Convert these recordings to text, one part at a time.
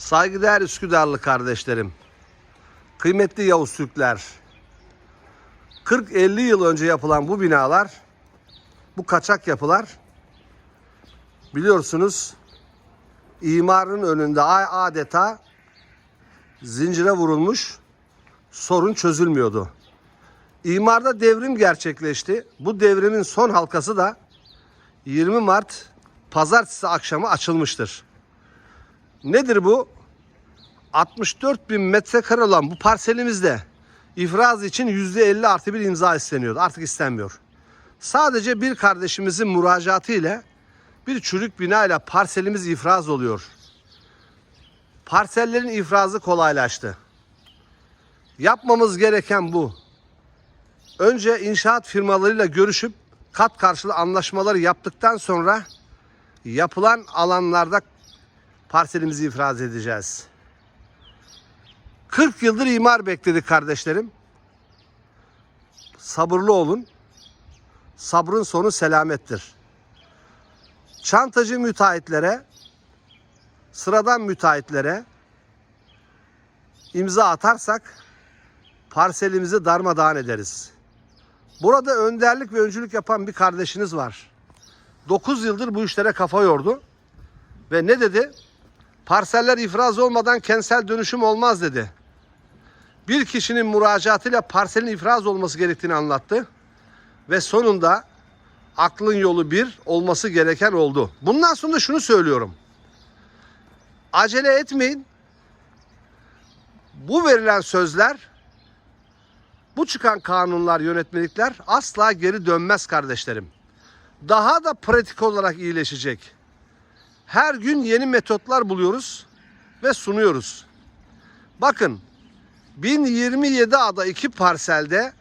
Saygıdeğer Üsküdarlı kardeşlerim, kıymetli Yavuz Türkler, 40-50 yıl önce yapılan bu binalar, bu kaçak yapılar biliyorsunuz imarın önünde adeta zincire vurulmuş sorun çözülmüyordu. İmarda devrim gerçekleşti. Bu devrimin son halkası da 20 Mart pazartesi akşamı açılmıştır. Nedir bu? 64 bin metrekare olan bu parselimizde ifraz için %50 artı bir imza isteniyordu. Artık istenmiyor. Sadece bir kardeşimizin müracaatı ile bir çürük bina ile parselimiz ifraz oluyor. Parsellerin ifrazı kolaylaştı. Yapmamız gereken bu. Önce inşaat firmalarıyla görüşüp kat karşılığı anlaşmaları yaptıktan sonra yapılan alanlarda parselimizi ifraz edeceğiz. 40 yıldır imar bekledik kardeşlerim. Sabırlı olun. Sabrın sonu selamettir. Çantacı müteahhitlere, sıradan müteahhitlere imza atarsak parselimizi darmadağın ederiz. Burada önderlik ve öncülük yapan bir kardeşiniz var. 9 yıldır bu işlere kafa yordu. Ve ne dedi? Parseller ifraz olmadan kentsel dönüşüm olmaz dedi. Bir kişinin müracaatıyla parselin ifraz olması gerektiğini anlattı. Ve sonunda aklın yolu bir olması gereken oldu. Bundan sonra şunu söylüyorum. Acele etmeyin. Bu verilen sözler, bu çıkan kanunlar, yönetmelikler asla geri dönmez kardeşlerim. Daha da pratik olarak iyileşecek. Her gün yeni metotlar buluyoruz ve sunuyoruz. Bakın 1027 ada iki parselde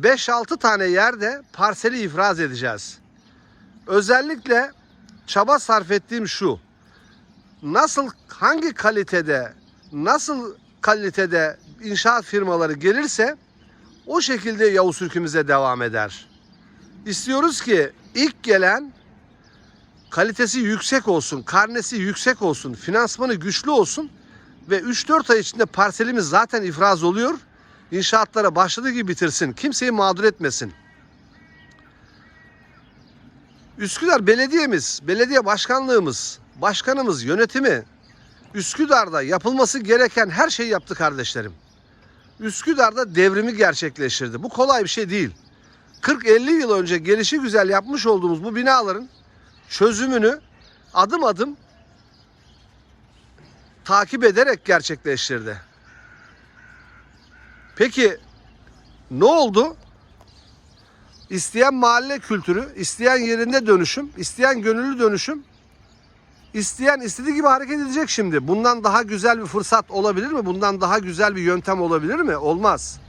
5-6 tane yerde parseli ifraz edeceğiz. Özellikle çaba sarf ettiğim şu. Nasıl hangi kalitede nasıl kalitede inşaat firmaları gelirse o şekilde Yavuz Türk'ümüze devam eder. İstiyoruz ki ilk gelen kalitesi yüksek olsun, karnesi yüksek olsun, finansmanı güçlü olsun ve 3-4 ay içinde parselimiz zaten ifraz oluyor. İnşaatlara başladığı gibi bitirsin. Kimseyi mağdur etmesin. Üsküdar Belediyemiz, belediye başkanlığımız, başkanımız, yönetimi Üsküdar'da yapılması gereken her şeyi yaptı kardeşlerim. Üsküdar'da devrimi gerçekleştirdi. Bu kolay bir şey değil. 40-50 yıl önce gelişi güzel yapmış olduğumuz bu binaların çözümünü adım adım takip ederek gerçekleştirdi. Peki ne oldu? İsteyen mahalle kültürü, isteyen yerinde dönüşüm, isteyen gönüllü dönüşüm, isteyen istediği gibi hareket edecek şimdi. Bundan daha güzel bir fırsat olabilir mi? Bundan daha güzel bir yöntem olabilir mi? Olmaz.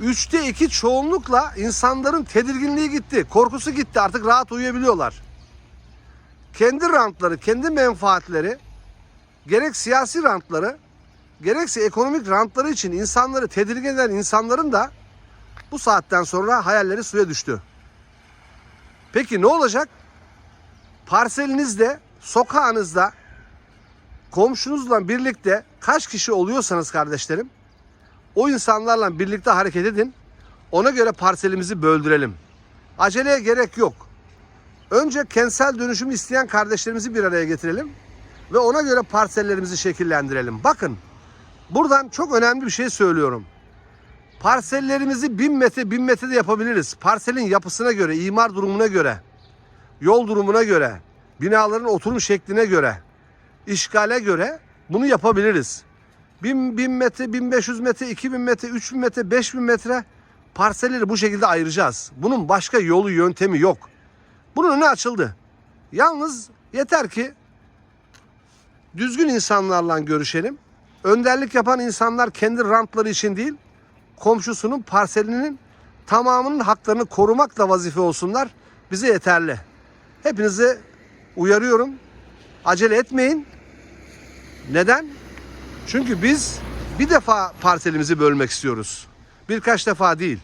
Üçte iki çoğunlukla insanların tedirginliği gitti, korkusu gitti. Artık rahat uyuyabiliyorlar. Kendi rantları, kendi menfaatleri, gerek siyasi rantları, gerekse ekonomik rantları için insanları tedirgin eden insanların da bu saatten sonra hayalleri suya düştü. Peki ne olacak? Parselinizde, sokağınızda, komşunuzla birlikte kaç kişi oluyorsanız kardeşlerim, o insanlarla birlikte hareket edin. Ona göre parselimizi böldürelim. Aceleye gerek yok. Önce kentsel dönüşüm isteyen kardeşlerimizi bir araya getirelim ve ona göre parsellerimizi şekillendirelim. Bakın buradan çok önemli bir şey söylüyorum. Parsellerimizi 1000 metre 1000 metrede yapabiliriz. Parselin yapısına göre, imar durumuna göre, yol durumuna göre, binaların oturum şekline göre, işgale göre bunu yapabiliriz. 1000, 1000 metre, 1500 metre, 2000 metre, 3000 metre, 5000 metre parselleri bu şekilde ayıracağız. Bunun başka yolu yöntemi yok. Bunun önü açıldı. Yalnız yeter ki düzgün insanlarla görüşelim. Önderlik yapan insanlar kendi rantları için değil, komşusunun parselinin tamamının haklarını korumakla vazife olsunlar. Bize yeterli. Hepinizi uyarıyorum. Acele etmeyin. Neden? Çünkü biz bir defa parselimizi bölmek istiyoruz. Birkaç defa değil.